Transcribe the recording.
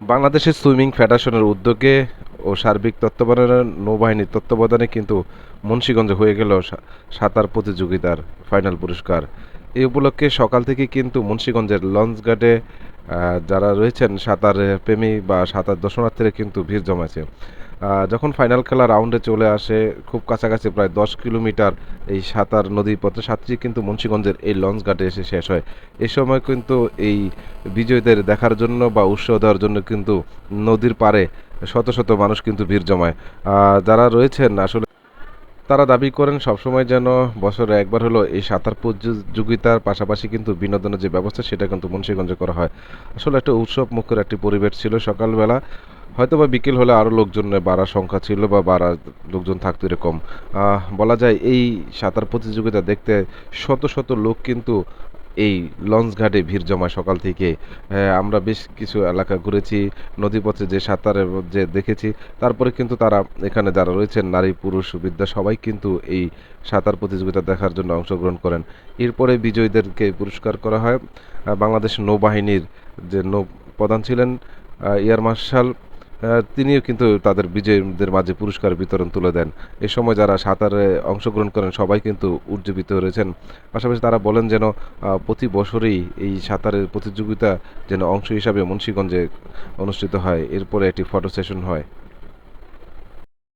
বাংলাদেশের সুইমিং ফেডারেশনের উদ্যোগে ও সার্বিক তত্ত্বাবধানে নৌবাহিনীর তত্ত্বাবধানে কিন্তু মুন্সীগঞ্জে হয়ে গেল সাঁতার প্রতিযোগিতার ফাইনাল পুরস্কার। এই উপলক্ষে সকাল থেকে কিন্তু মুন্সীগঞ্জের লঞ্চ আহ, যারা রয়েছেন সাঁতার প্রেমী বা সাঁতার দর্শনার্থীরা কিন্তু ভিড় জমাছে যখন ফাইনাল খেলা রাউন্ডে চলে আসে, খুব কাছাকাছি প্রায় দশ কিলোমিটার এই সাঁতার নদী পথে, সাঁতরি কিন্তু মুন্সীগঞ্জের এই লঞ্চ ঘাটে এসে শেষ হয়। এ সময় কিন্তু এই বিজয়ীদের দেখার জন্য বা উৎসাহ দেওয়ার জন্য কিন্তু নদীর পাড়ে শত শত মানুষ কিন্তু ভিড় জমায়। যারা রয়েছেন, আসলে তারা দাবি করেন সবসময় যেন বছরে একবার হলো এই সাঁতার প্রতিযোগিতার পাশাপাশি কিন্তু বিনোদনের যে ব্যবস্থা, সেটা কিন্তু মুন্সীগঞ্জে করা হয়। আসলে একটা উৎসব মুখের একটি পরিবেশ ছিল সকালবেলা। হয়তো বা বিকেল হলে আরও লোকজনের বাড়ার সংখ্যা ছিল বা বাড়ার লোকজন থাকতো এরকম। বলা যায় এই সাঁতার প্রতিযোগিতা দেখতে শত শত লোক কিন্তু এই লঞ্চ ঘাটে ভিড় জমায় সকাল থেকে। হ্যাঁ, আমরা বেশ কিছু এলাকা ঘুরেছি নদীপথে যে সাঁতারের যে দেখেছি তারপরে কিন্তু তারা এখানে যারা রয়েছেন নারী পুরুষ বিদ্যা সবাই কিন্তু এই সাঁতার প্রতিযোগিতা দেখার জন্য অংশগ্রহণ করেন। এরপরে বিজয়ীদেরকে পুরস্কার করা হয়। বাংলাদেশ নৌবাহিনীর যে নৌ প্রধান ছিলেন এয়ার মার্শাল তিনিও কিন্তু তাদের বিজয়ীদের মাঝে পুরস্কার বিতরণ তুলে দেন। এ সময় যারা সাঁতারে অংশগ্রহণ করেন, সবাই কিন্তু উজ্জীবিত হয়েছেন। পাশাপাশি তারা বলেন যেন প্রতি বছরেই এই সাঁতারের প্রতিযোগিতা যেন অংশ হিসাবে মুন্সিগঞ্জে অনুষ্ঠিত হয়। এরপরে একটি ফটো সেশন হয়।